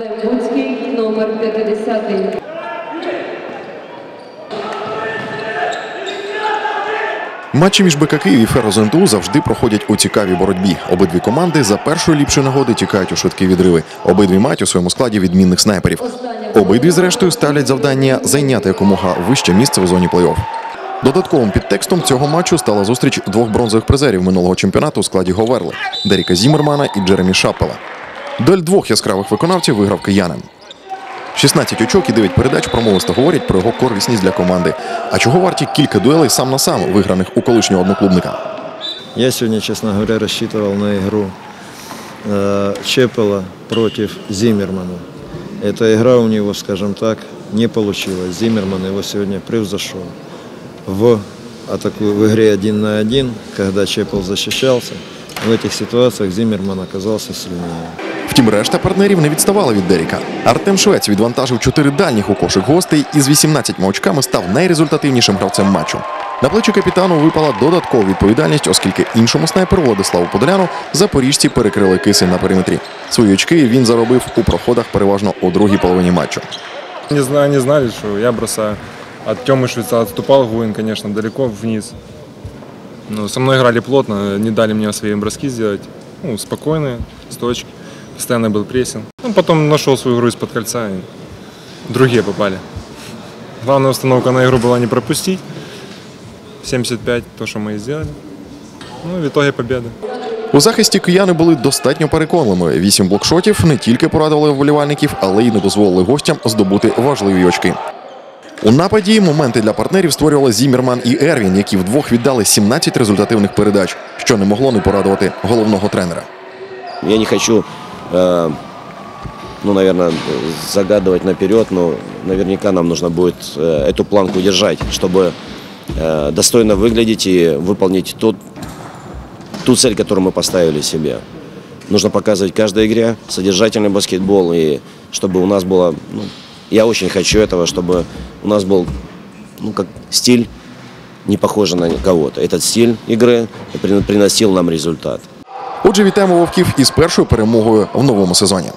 Левуцький, номер 50. Матчі між БК Київ і Ферозенту завжди проходять у цікавій боротьбі. Обидві команди за першої ліпшої нагоди тікають у швидкі відриви. Обидві мають у своєму складі відмінних снайперів. Обидві, зрештою, ставлять завдання зайняти якомога вище місце в зоні плей-офф. Додатковим підтекстом цього матчу стала зустріч двох бронзових призерів минулого чемпіонату у складі Говерли Деріка Зімермана і Джеремі Шаппела. Дуель двох яскравих виконавців виграв киянин. 16 очок і 9 передач промовисто говорять про його корисність для команди. А чого варті кілька дуелей сам на сам, виграних у колишнього одноклубника? Я сегодня, честно говоря, рассчитывал на игру э, Чепела против Зиммермана. Эта игра у него, скажем так, не получилась. Зиммерман его сегодня превзошел. В, атаку, в игре один на один, когда Чепел защищался, в этих ситуациях Зиммерман оказался сильнее. Втім, решта партнерів не відставала від Деріка. Артем Швець відвантажив чотири дальніх у кошик гостей і з 18 очками став найрезультативнішим гравцем матчу. На плечі капітану випала додаткова відповідальність, оскільки іншому снайперу Владиславу Подоляну запоріжці перекрили кисень на периметрі. Свої очки він заробив у проходах переважно у другій половині матчу. Не знаю, они знали, что я бросаю. От Тёмы Швеца отступал Гуин, конечно, далеко вниз. Но со мной играли плотно, не дали мне свои броски сделать. Ну, спокойные, с точки. Постоянно был прессинг. Ну, потом нашел свою игру из-под кольца, и другие попали. Главная установка на игру была не пропустить. 75, то, что мы и сделали. Ну, в итоге победа. У захисті кияни були достатньо переконливими. Вісім блокшотів не тільки порадували вболівальників, але й не дозволили гостям здобути важливі очки. У нападі моменти для партнерів створювали Зіммерман і Ервін, які вдвох віддали 17 результативних передач, що не могло не порадувати головного тренера. Я не хочу, э, ну, наверное, загадывать наперед, но наверняка нам нужно будет э, эту планку держать, чтобы э, достойно выглядеть и выполнить тот, ту цель, которую мы поставили себе. Нужно показывать каждой игре содержательный баскетбол, и чтобы у нас было, ну, я очень хочу этого, чтобы у нас был, ну, как стиль, не похожий на кого-то. Этот стиль игры при- приносил нам результат. Отже, вітаємо вовків із першою перемогою в новому сезоні.